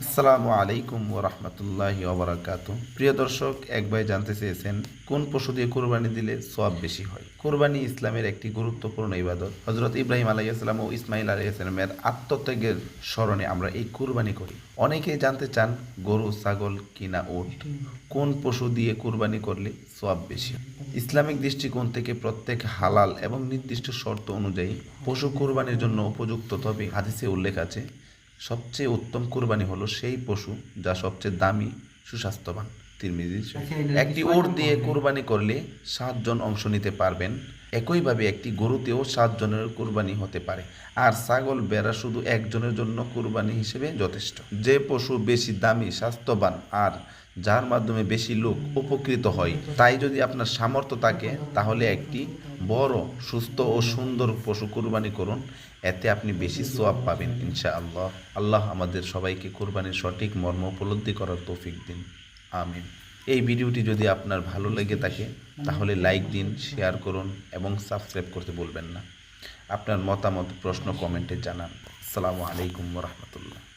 আসসালামু আলাইকুম ও রহমতুল্লাহ ওবরাকাত প্রিয় দর্শক, এক ভাই জানতে চেয়েছেন, কোন পশু দিয়ে কোরবানি দিলে সওয়াব বেশি হয়? কোরবানি ইসলামের একটি গুরুত্বপূর্ণ ইবাদত। হজরত ইব্রাহিম আলাইসালাম ও ইসমাইল আলাইসালামের আত্মত্যাগের স্মরণে আমরা এই কোরবানি করি। অনেকেই জানতে চান, গরু, ছাগল, কিনা, উট, কোন পশু দিয়ে কোরবানি করলে সওয়াব বেশি ইসলামিক দৃষ্টিকোণ থেকে প্রত্যেক হালাল এবং নির্দিষ্ট শর্ত অনুযায়ী পশু কোরবানির জন্য উপযুক্ত তবে হাদিসে উল্লেখ আছে সবচেয়ে উত্তম কুরবানি হলো সেই পশু যা সবচেয়ে দামি সুস্বাস্থ্যবান। তিরমিজি একটি ওট দিয়ে কোরবানি করলে সাতজন অংশ নিতে পারবেন। একইভাবে একটি গরুতেও সাতজনের কোরবানি হতে পারে। আর ছাগল বেড়া শুধু একজনের জন্য কোরবানি হিসেবে যথেষ্ট। যে পশু বেশি দামি স্বাস্থ্যবান আর যার মাধ্যমে বেশি লোক উপকৃত হয় তাই যদি আপনার সামর্থ্য থাকে তাহলে একটি বড় সুস্থ ও সুন্দর পশু কোরবানি করুন। এতে আপনি বেশি সোয়াব পাবেন ইনশাআল্লাহ। আল্লাহ আমাদের সবাইকে কোরবানির সঠিক মর্ম উপলব্ধি করার তৌফিক দিন। আমিন। এই ভিডিওটি যদি আপনার ভালো লেগে থাকে, তাহলে লাইক দিন, শেয়ার করুন এবং সাবস্ক্রাইব করতে বলবেন না। আপনার মতামত, প্রশ্ন, কমেন্টে জানান। আসসালামু আলাইকুম রহমতুল্লাহ।